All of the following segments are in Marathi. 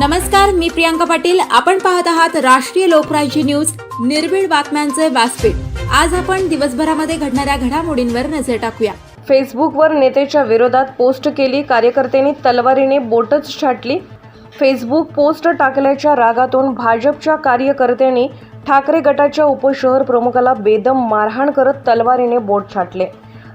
नमस्कार मी प्रियांका पाटील. आपण पाहत आहात राष्ट्रीय लोकराज्य न्यूज निर्भीड बातम्यांचे व्यासपीठ. आज आपण दिवसभरामध्ये घडणाऱ्या घडामोडींवर नजर टाकूया. फेसबुकवर नेतेच्या विरोधात पोस्ट केली कार्यकर्त्यांनी तलवारीने बोटच छाटली. फेसबुक पोस्ट टाकल्याच्या रागातून भाजपच्या कार्यकर्त्यांनी ठाकरे गटाच्या उपशहर प्रमुखाला बेदम मारहाण करत तलवारीने बोट छाटले.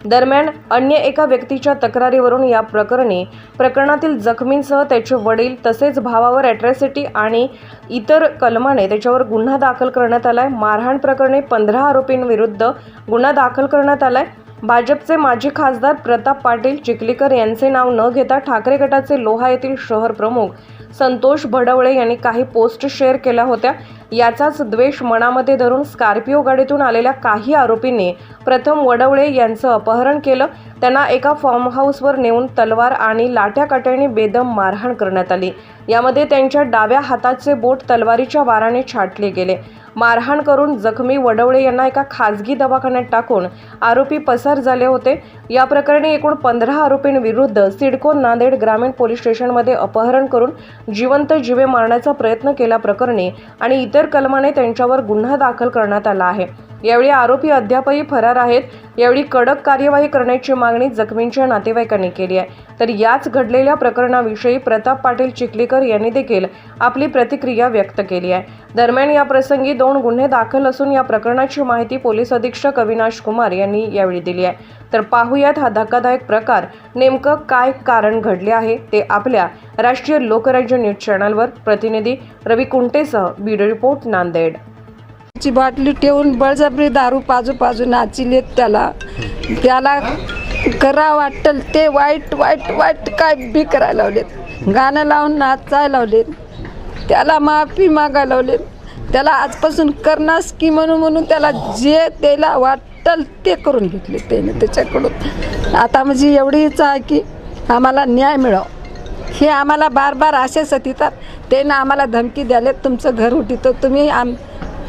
दरम्यान अन्य एका व्यक्तीच्या तक्रारीवरून या प्रकरणी प्रकरणातील जखमींसह त्याचे वडील तसेच भावावर ॲट्रॅसिटी आणि इतर कलमाने त्याच्यावर गुन्हा दाखल करण्यात आलाय. मारहाण प्रकरणी पंधरा आरोपींविरुद्ध गुन्हा दाखल करण्यात आलाय. भाजपचे माजी खासदार प्रताप पाटील चिखलीकर यांचे नाव न घेता ठाकरे गटाचे लोहा येथील शहर प्रमुख संतोष भडवळे यांनी काही पोस्ट शेअर केल्या होत्या. याचाच द्वेष मनामध्ये धरून स्कॉर्पिओ गाडीतून आलेल्या काही आरोपींनी प्रथम वडवळे यांचं अपहरण केलं. त्यांना एका फॉर्म हाऊसवर नेऊन तलवार आणि लाट्याकाट्याने बेदम मारहाण करण्यात आली. यामध्ये त्यांच्या डाव्या हाताचे बोट तलवारीच्या वाराने छाटले गेले. मारहाण करून जखमी वडवळे यांना एका खाजगी दवाखान्यात टाकून आरोपी पसार झाले होते. या प्रकरणी एकूण पंधरा आरोपींविरुद्ध सिडको नांदेड ग्रामीण पोलीस स्टेशनमध्ये अपहरण करून जिवंत जीवे मारण्याचा प्रयत्न केल्याप्रकरणी आणि इतर कलमाने त्यांच्यावर गुन्हा दाखल करण्यात आला आहे. यावेळी आरोपी अद्यापही फरार आहेत. यावेळी कडक कार्यवाही करण्याची मागणी जखमींच्या नातेवाईकांनी केली आहे. तर याच घडलेल्या प्रकरणाविषयी प्रताप पाटील चिखलीकर यांनी देखील आपली प्रतिक्रिया व्यक्त केली आहे. दरम्यान या प्रसंगी दोन गुन्हे दाखल असून या प्रकरणाची माहिती पोलीस अधीक्षक अविनाश कुमार यांनी यावेळी दिली आहे. तर पाहुयात हा धक्कादायक प्रकार नेमकं काय कारण घडले आहे ते आपल्या राष्ट्रीय लोकराज्य न्यूज चॅनलवर. प्रतिनिधी रवी कुंटेसह ब्युरो रिपोर्ट नांदेड. ची बाटली ठेवून बळजबरी दारू पाजू पाजू नाचिलेत त्याला. त्याला करा वाटल ते वाईट वाईट वाईट काय बी करायला लावलेत. गाणं लावून नाचायला लावलेत. त्याला माफी मागायला लावलेत. त्याला आजपासून करणास की म्हणून म्हणून त्याला जे त्याला वाटल ते करून घेतले त्याने त्याच्याकडून. आता म्हणजे एवढी इच्छा आहे की आम्हाला न्याय मिळावं. हे आम्हाला बार बार असे सतितात. त्यानं आम्हाला धमकी द्यालेत तुमचं घर उठितो तुम्ही आम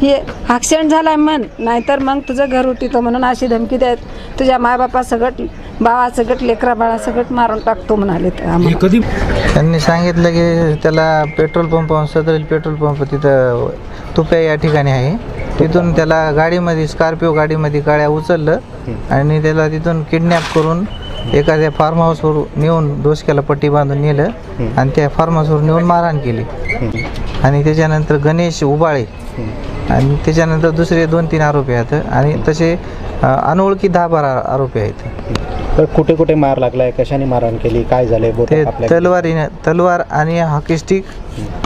हे ॲक्सिडेंट झालाय म्हण. नाहीतर मग तुझं घर उठितो म्हणून अशी धमकी द्यायत तुझ्या मायबापा सगट भावा सगट लेकरा बाळा सगट मारून टाकतो म्हणाले ते आम्हाला. कधी? त्यांनी सांगितलं की त्याला पेट्रोल पंप सदरील पेट्रोल पंप तिथं तुप्या या ठिकाणी आहे. तिथून त्याला गाडीमध्ये स्कॉर्पिओ गाडीमध्ये गाड्या उचललं आणि त्याला तिथून किडनॅप करून एखाद्या फार्म हाऊसवर नेऊन डोसक्याला पट्टी बांधून नेलं आणि त्या फार्म हाऊसवर नेऊन मारहाण केली. आणि त्याच्यानंतर गणेश उबाळे आणि त्याच्यानंतर दुसरे दोन तीन आरोपी आहेत आणि तसे अनोळखी दहा बारा आरोपी आहेत. तर कुठे कुठे मार लागलाय? कशाने मारहाण केली? काय झालंय? बोट ते तलवारीने तलवार आणि हॉकी स्टिक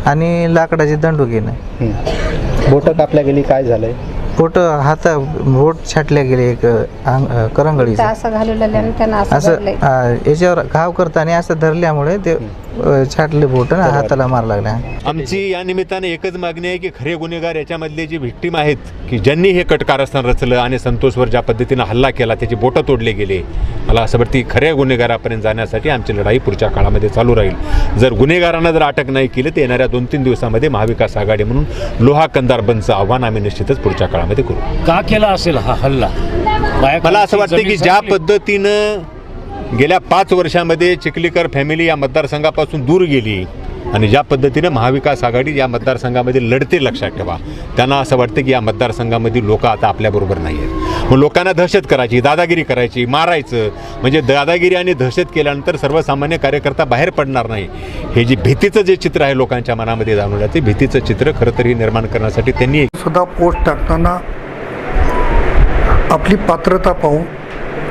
आणि लाकडाचे दंडुकीनं बोट कापल्या गेली काय झालंय? बोट हात बोट छाटल्या गेले एक अंग करंगळीचं. असं त्यांना याच्यावर घाव करताना असं धरल्यामुळे ते छाटले बोट आणि हाताला मार लागला. आमची या निमित्ताने एकच मागणी आहे की खरे गुन्हेगार याच्यामधले जे व्हिक्टीम आहेत की ज्यांनी हे कटकारस्थान रचलं आणि संतोषवर ज्या पद्धतीनं हल्ला केला त्याची बोटं तोडले गेले. मला असं वाटतं की खऱ्या गुन्हेगारापर्यंत जाण्यासाठी आमची लढाई पुढच्या काळामध्ये चालू राहील. जर गुन्हेगारांना जर अटक नाही केली तर येणाऱ्या दोन तीन दिवसामध्ये महाविकास आघाडी म्हणून लोहा कंदार बंदचं आव्हान आम्ही निश्चितच पुढच्या काळामध्ये करू. का केला असेल हा हल्ला? मला असं वाटतं की ज्या. पद्धतीनं गेल्या पाच वर्षामध्ये चिखलीकर फॅमिली या मतदारसंघापासून दूर गेली आणि ज्या पद्धतीनं महाविकास आघाडी या मतदारसंघामध्ये लढते लक्षात ठेवा. त्यांना असं वाटतं की या मतदारसंघामध्ये लोक आता आपल्याबरोबर नाही आहेत मग लोकांना दहशत करायची दादागिरी करायची मारायचं. म्हणजे दादागिरी आणि दहशत केल्यानंतर सर्वसामान्य कार्यकर्ता बाहेर पडणार नाही. हे जे भीतीचं जे चित्र आहे लोकांच्या मनामध्ये जाणवलं ते भीतीचं चित्र खरं तरी निर्माण करण्यासाठी त्यांनी सुद्धा पोस्ट टाकताना आपली पात्रता पाहून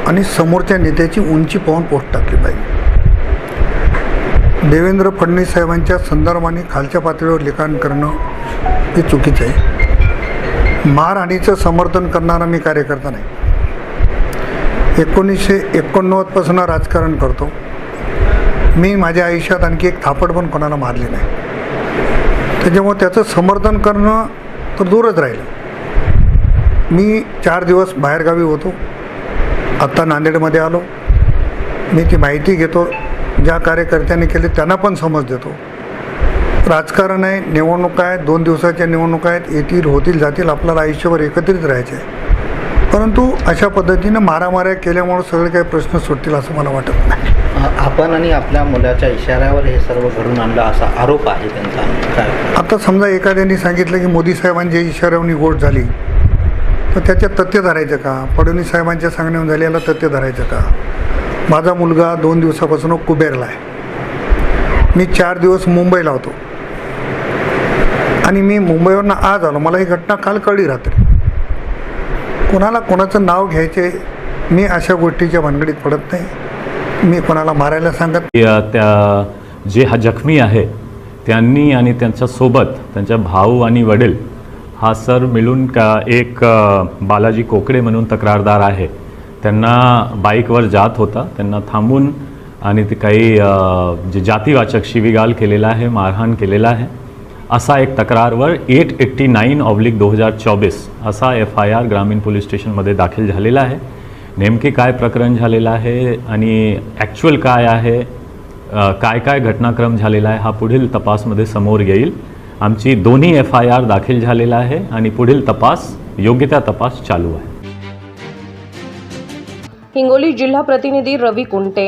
आणि समोरच्या नेत्याची उंची पाहून पोस्ट टाकली पाहिजे देवेंद्र फडणवीस साहेबांच्या संदर्भाने खालच्या पातळीवर लिखाण करणं हे चुकीचं आहे. मारहाणीचं समर्थन करणारा मी कार्यकर्ता नाही. एकोणीसशे एकोणनव्वदपासून राजकारण करतो. मी माझ्या आयुष्यात आणखी एक थापड पण कोणाला मारली नाही. त्याच्यामुळे त्याचं समर्थन करणं तर दूरच राहिलं. मी चार दिवस बाहेरगावी होतो. आत्ता नांदेडमध्ये आलो. मी ती माहिती घेतो. ज्या कार्यकर्त्यांनी केली त्यांना पण समज देतो. राजकारण आहे निवडणूक आहे दोन दिवसाच्या निवडणुका आहेत येतील होतील जातील आपल्याला आयुष्यभर एकत्रित राहायचे आहे. परंतु अशा पद्धतीनं मारामाऱ्या केल्यामुळं सगळे काही प्रश्न सुटतील असं मला वाटत नाही. आपण आणि आपल्या मुलाच्या इशाऱ्यावर हे सर्व घडून आणलं असा आरोप आहे त्यांचा. काय? आता समजा एखाद्याने सांगितलं की मोदी साहेबांच्या इशाऱ्यावनी गोट झाली तर त्याच्यात तथ्य धरायचं का? फडणवीस साहेबांच्या सांगण्यावर झालेला तथ्य धरायचं का? माझा मुलगा दोन दिवसापासून कुबेरला आहे. मी चार दिवस मुंबईला होतो. आणि मी मुंबईवरनं आज आलो. मला ही घटना काल कळली रात्री. कोणाला कोणाचं नाव घ्यायचे मी अशा गोष्टीच्या भानगडीत पडत नाही. मी कोणाला मारायला सांगत त्या जे हा जखमी आहे त्यांनी आणि त्यांच्यासोबत त्यांच्या भाऊ आणि वडील हा सर मिळून का एक बालाजी कोकडे म्हणून तक्रारदार आहे. त्यांना बाईकवर जात होता. त्यांना थांबून आणि ते काही जे जातीवाचक शिवीगाल केलेला आहे मारहाण केलेला आहे. असा एक तक्रारवर एट एट्टी नाईन ऑब्लिक दो हजार चोवीस असा एफ आय आर ग्रामीण पोलीस स्टेशनमध्ये दाखल झालेला आहे. नेमके काय प्रकरण झालेलं आहे आणि ॲक्च्युअल काय आहे काय काय घटनाक्रम झालेला आहे हा पुढील तपासमध्ये समोर येईल. आमची दोन्ही एफ आय आर दाखल झालेला आहे आणि पुढील तपास योग्य त्या तपास चालू आहे. हिंगोली जिल्हा प्रतिनिधी रवी कुंटे